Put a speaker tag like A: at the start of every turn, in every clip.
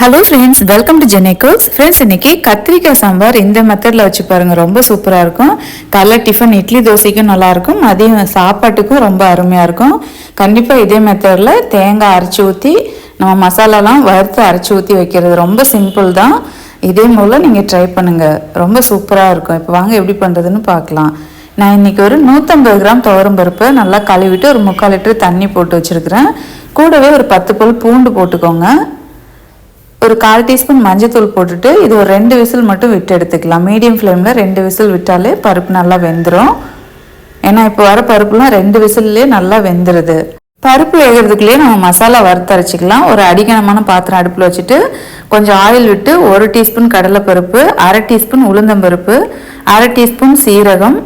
A: Hello friends welcome to ஜெனிகோஸ் friends இன்னைக்கு கத்திரிக்காய் சாம்பார் இந்த மெத்தடில் வச்சு பாருங்கள் ரொம்ப சூப்பராக இருக்கும். காலைல டிஃபன் இட்லி தோசைக்கும் நல்லாயிருக்கும் மதியம் சாப்பாட்டுக்கும் ரொம்ப அருமையாக இருக்கும். கண்டிப்பாக இதே மெத்தடில் தேங்காய் அரைச்சி ஊற்றி நம்ம மசாலாலாம் வறுத்து அரைச்சி ஊற்றி வைக்கிறது ரொம்ப சிம்பிள் தான். இதே போல் நீங்கள் ட்ரை பண்ணுங்கள் ரொம்ப சூப்பராக இருக்கும். இப்போ வாங்க எப்படி பண்ணுறதுன்னு பார்க்கலாம். நான் இன்னைக்கு ஒரு நூற்றம்பது கிராம் துவரம் பருப்பை நல்லா கழுவிட்டு ஒரு முக்கால் லிட்டர் தண்ணி போட்டு வச்சுருக்கிறேன். கூடவே ஒரு பத்து பல் பூண்டு போட்டுக்கோங்க. ஒரு கால் டீஸ்பூன் மஞ்சத்தூள் போட்டுட்டு இது ஒரு ரெண்டு விசில் மட்டும் விட்டு எடுத்துக்கலாம். மீடியம் ஃப்ளேமில் ரெண்டு விசில் விட்டாலே பருப்பு நல்லா வெந்துடும் ஏன்னா இப்போ வர பருப்புலாம் ரெண்டு விசில்லே நல்லா வெந்துடுது பருப்பு வேகிறதுக்குள்ளேயே நம்ம மசாலா வறுத்து அரைச்சிக்கலாம் ஒரு அடிக்கணமான பாத்திரம் அடுப்பில் வச்சுட்டு கொஞ்சம் ஆயில் விட்டு ஒரு டீஸ்பூன் கடலைப்பருப்பு அரை டீஸ்பூன் உளுந்தம்பருப்பு அரை டீஸ்பூன் சீரகம்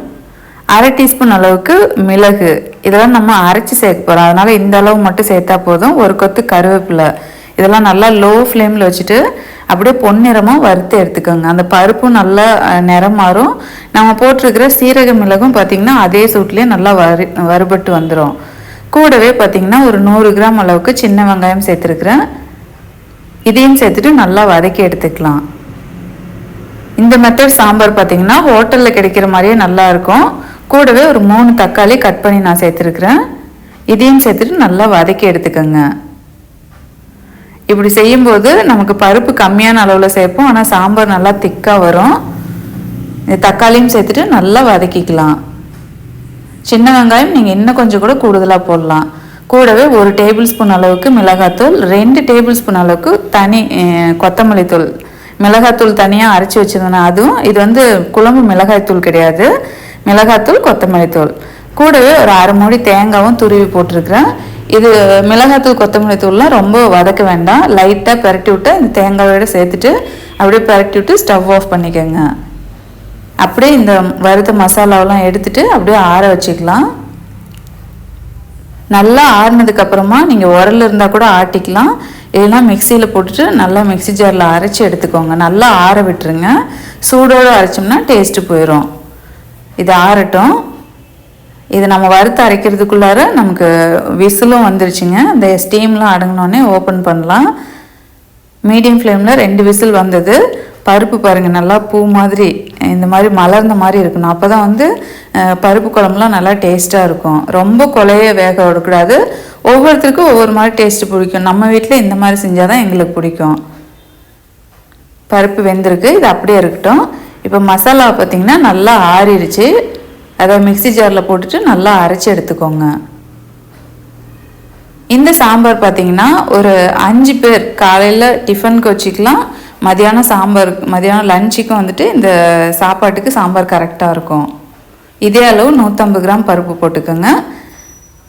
A: அரை டீஸ்பூன் அளவுக்கு மிளகு. இதெல்லாம் நம்ம அரைச்சி சேர்க்க போகிறோம் அதனால் இந்த அளவு மட்டும் சேர்த்தா போதும். ஒரு கொத்து கருவேப்பிலை. இதெல்லாம் நல்லா லோ ஃப்ளேமில் வச்சுட்டு அப்படியே பொன்னிறமாக வறுத்து எடுத்துக்கோங்க. அந்த பருப்பும் நல்லா நிறம் மாறும். நம்ம போட்டிருக்கிற சீரக மிளகும் பார்த்திங்கன்னா அதே சூட்லேயே நல்லா வறு வறுபட்டு வந்துடும் கூடவே பார்த்திங்கன்னா ஒரு நூறு கிராம் அளவுக்கு சின்ன வெங்காயம் சேர்த்துருக்குறேன். இதையும் சேர்த்துட்டு நல்லா வதக்கி எடுத்துக்கலாம். இந்த மெத்தட் சாம்பார் பார்த்திங்கன்னா ஹோட்டலில் கிடைக்கிற மாதிரியே நல்லாயிருக்கும் கூடவே ஒரு மூணு தக்காளி கட் பண்ணி நான் சேர்த்துருக்குறேன். இதையும் சேர்த்துட்டு நல்லா வதக்கி எடுத்துக்கோங்க. இப்படி செய்யும்போது நமக்கு பருப்பு கம்மியான அளவில் சேர்ப்போம். ஆனால் சாம்பார் நல்லா திக்காக வரும். இந்த தக்காளியும் சேர்த்துட்டு நல்லா வதக்கிக்கலாம். சின்ன வெங்காயம் நீங்கள் இன்னும் கொஞ்சம் கூட கூடுதலாக போடலாம். கூடவே ஒரு டேபிள் ஸ்பூன் அளவுக்கு மிளகாத்தூள் ரெண்டு டேபிள் ஸ்பூன் அளவுக்கு தனி கொத்தமல்லித்தூள் கொத்தமல்லி தூள். மிளகாத்தூள் தனியாக அரைச்சி வச்சுருந்தேன் அதுவும் இது வந்து குழம்பு மிளகாய்த்தூள் கிடையாது. மிளகாத்தூள் கொத்தமல்லி தூள். கூடவே ஒரு அரை மூடி தேங்காவும் துருவி போட்டிருக்கிறேன். இது மிளகாத்தூள் கொத்தமல்லி தூள்லாம் ரொம்ப வதக்க வேண்டாம். லைட்டாக பிரட்டி விட்டு இந்த தேங்காயோட சேர்த்துட்டு அப்படியே பிரட்டி விட்டு ஸ்டவ் ஆஃப் பண்ணிக்கோங்க. அப்படியே இந்த வறுத்த மசாலாவெல்லாம் எடுத்துட்டு அப்படியே ஆற வச்சுக்கலாம். நல்லா ஆறினதுக்கப்புறமா நீங்கள் உரல் இருந்தால் கூட ஆட்டிக்கலாம். இல்லைன்னா மிக்சியில் போட்டுட்டு நல்லா மிக்ஸி ஜாரில் அரைச்சி எடுத்துக்கோங்க. நல்லா ஆற விட்டுருங்க. சூடோடு அரைச்சோம்னா டேஸ்ட்டு போயிடும் இது ஆறட்டும். இது நம்ம வறுத்து அரைக்கிறதுக்குள்ளார நமக்கு விசிலும் வந்துருச்சுங்க. இந்த ஸ்டீம்லாம் அடங்கினோடனே ஓப்பன் பண்ணலாம். மீடியம் ஃப்ளேமில் ரெண்டு விசில் வந்தது. பருப்பு பாருங்கள் நல்லா பூ மாதிரி இந்த மாதிரி மலர்ந்த மாதிரி இருக்கணும். அப்போ தான் வந்து பருப்பு குழம்புலாம் நல்லா டேஸ்ட்டாக இருக்கும். ரொம்ப கொலைய வேக விடக்கூடாது. ஒவ்வொருத்தருக்கும் ஒவ்வொரு மாதிரி டேஸ்ட்டு பிடிக்கும். நம்ம வீட்டில் இந்த மாதிரி செஞ்சால் தான் எங்களுக்கு பிடிக்கும். பருப்பு வெந்திருக்கு இது அப்படியே இருக்கட்டும். இப்போ மசாலா பார்த்திங்கன்னா நல்லா ஆறிடுச்சு. அதை மிக்ஸி ஜாரில் போட்டுட்டு நல்லா அரைச்சி எடுத்துக்கோங்க. இந்த சாம்பார் பார்த்தீங்கன்னா ஒரு அஞ்சு பேர் காலையில் டிஃபனுக்கு வச்சுக்கலாம் மதியானம் சாம்பார் மதியானம் லஞ்சுக்கும் வந்துட்டு இந்த சாப்பாட்டுக்கு சாம்பார் கரெக்டாக இருக்கும். இதே அளவு நூற்றம்பது கிராம் பருப்பு போட்டுக்கோங்க.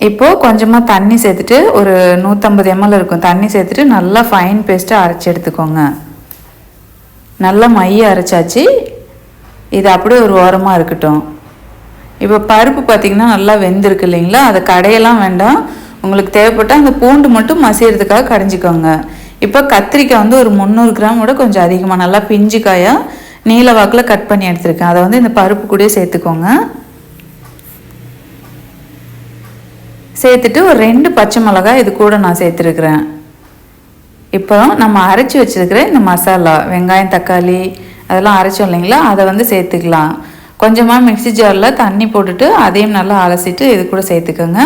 A: இப்போது கொஞ்சமாக தண்ணி சேர்த்துட்டு ஒரு நூற்றம்பது எம்எல் இருக்கும். தண்ணி சேர்த்துட்டு நல்லா ஃபைன் பேஸ்ட்டாக அரைச்சி எடுத்துக்கோங்க. நல்லா மைய அரைச்சாச்சு. இது அப்படியே ஒரு ஓரமாக இருக்கட்டும். இப்போ பருப்பு பார்த்தீங்கன்னா நல்லா வெந்திருக்கு இல்லைங்களா? அதை கடையெல்லாம் வேண்டாம். உங்களுக்கு தேவைப்பட்டால் அந்த பூண்டு மட்டும் மசியறதுக்காக கடைஞ்சிக்கோங்க. இப்போ கத்திரிக்காய் வந்து ஒரு முந்நூறு கிராம் விட கொஞ்சம் அதிகமாக நல்லா பிஞ்சு காயாக நீல வாக்கில் கட் பண்ணி எடுத்திருக்கேன். அதை வந்து இந்த பருப்பு கூட சேர்த்துக்கோங்க. சேர்த்துட்டு ஒரு ரெண்டு பச்சை மிளகாய் இது கூட நான் சேர்த்துருக்குறேன். இப்போ நம்ம அரைச்சி வச்சுருக்கிற இந்த மசாலா வெங்காயம் தக்காளி அதெல்லாம் அரைச்சோம் இல்லைங்களா? அதை வந்து சேர்த்துக்கலாம். கொஞ்சமாக மிக்ஸி ஜாரில் தண்ணி போட்டுட்டு அதையும் நல்லா அலசிட்டு இது கூட சேர்த்துக்கோங்க.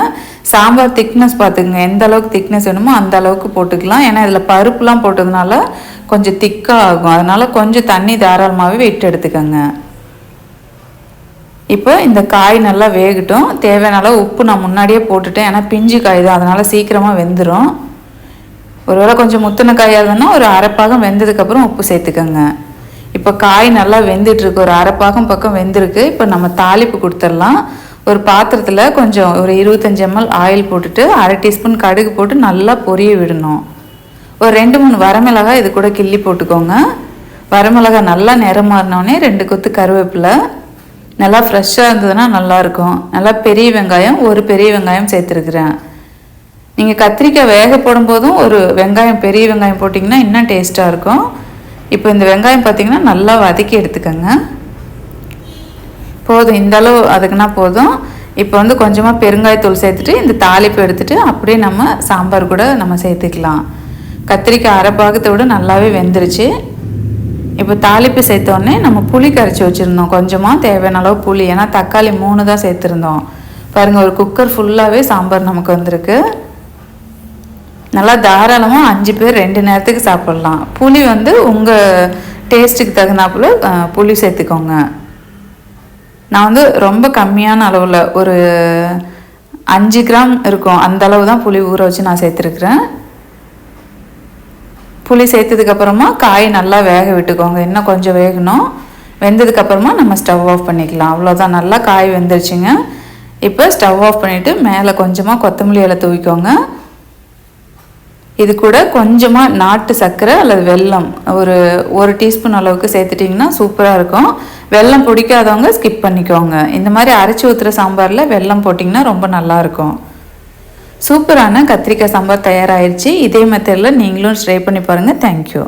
A: சாம்பார் திக்னஸ் பார்த்துக்குங்க. எந்த அளவுக்கு திக்னஸ் வேணுமோ அந்த அளவுக்கு போட்டுக்கலாம். ஏன்னா இதில் பருப்புலாம் போட்டதுனால கொஞ்சம் திக்காக ஆகும். அதனால் கொஞ்சம் தண்ணி தாராளமாகவே விட்டு எடுத்துக்கோங்க. இப்போ இந்த காய் நல்லா வேகட்டும். தேவையான அளவு உப்பு நான் முன்னாடியே போட்டுட்டேன். ஏன்னா பிஞ்சு காய் தான். அதனால் சீக்கிரமாக வெந்துடும் ஒருவேளை கொஞ்சம் முத்தின காயாக இருந்ததுன்னா ஒரு அரைப்பாகம் வெந்ததுக்கப்புறம் உப்பு சேர்த்துக்கோங்க. இப்போ காய் நல்லா வெந்துட்டுருக்கு. ஒரு அரைப்பாகம் பக்கம் வெந்திருக்கு. இப்போ நம்ம தாளிப்பு கொடுத்துடலாம். ஒரு பாத்திரத்தில் கொஞ்சம் ஒரு இருபத்தஞ்சி எம்எல் ஆயில் போட்டுட்டு அரை டீஸ்பூன் கடுகு போட்டு நல்லா பொரிய விடணும். ஒரு ரெண்டு மூணு வரமிளகாய் இது கூட கிள்ளி போட்டுக்கோங்க. வரமிளகாய் நல்லா நிறம் மாறினோடனே ரெண்டு கொத்து கருவேப்பிலை. நல்லா ஃப்ரெஷ்ஷாக இருந்ததுன்னா நல்லாயிருக்கும் நல்லா பெரிய வெங்காயம் ஒரு பெரிய வெங்காயம் சேர்த்துருக்குறேன். நீங்கள் கத்திரிக்காய் வேக போடும்போதும் ஒரு வெங்காயம் பெரிய வெங்காயம் போட்டிங்கன்னா இன்னும் டேஸ்ட்டாக இருக்கும். இப்போ இந்த வெங்காயம் பார்த்தீங்கன்னா நல்லா வதக்கி எடுத்துக்கோங்க. போதும் இந்த அளவு அதுக்குன்னா போதும். இப்போ வந்து கொஞ்சமாக பெருங்காயத்தூள் சேர்த்துட்டு இந்த தாளிப்பு எடுத்துட்டு அப்படியே நம்ம சாம்பார் கூட நம்ம சேர்த்துக்கலாம். கத்திரிக்காய் அரை பாகத்தை விட நல்லாவே வெந்துருச்சு. இப்போ தாளிப்பு சேர்த்தோடனே நம்ம புளி கரைச்சி வச்சுருந்தோம். கொஞ்சமாக தேவையான அளவு புளி. ஏன்னா தக்காளி மூணு தான் சேர்த்துருந்தோம். பாருங்கள் ஒரு குக்கர் ஃபுல்லாகவே சாம்பார் நமக்கு வந்திருக்கு. நல்லா தாராளமாக அஞ்சு பேர் ரெண்டு நேரத்துக்கு சாப்பிட்லாம். புளி வந்து உங்கள் டேஸ்ட்டுக்கு தகுந்தாப்புல புளி சேர்த்துக்கோங்க. நான் வந்து ரொம்ப கம்மியான அளவில் ஒரு அஞ்சு கிராம் இருக்கும். அந்த அளவு தான் புளி ஊற வச்சு நான் சேர்த்துருக்குறேன். புளி சேர்த்ததுக்கப்புறமா காய் நல்லா வேக விட்டுக்கோங்க. இன்னும் கொஞ்சம் வேகணும். வெந்ததுக்கப்புறமா நம்ம ஸ்டவ் ஆஃப் பண்ணிக்கலாம். அவ்வளோதான் நல்லா காய் வெந்துருச்சுங்க. இப்போ ஸ்டவ் ஆஃப் பண்ணிவிட்டு மேலே கொஞ்சமாக கொத்தமல்லி இலை தூவிக்கோங்க. இது கூட கொஞ்சமாக நாட்டு சர்க்கரை அல்லது வெல்லம். ஒரு ஒரு டீஸ்பூன் அளவுக்கு சேர்த்துட்டிங்கன்னா சூப்பராக இருக்கும். வெல்லம் பிடிக்காதவங்க ஸ்கிப் பண்ணிக்கோங்க. இந்த மாதிரி அரைச்சி ஊற்றுற சாம்பாரில் வெல்லம் போட்டிங்கன்னா ரொம்ப நல்லாயிருக்கும் சூப்பரான கத்திரிக்காய் சாம்பார் தயாராகிருச்சு இதே மெத்தடில் நீங்களும் ட்ரை பண்ணி பாருங்கள் தேங்க்யூ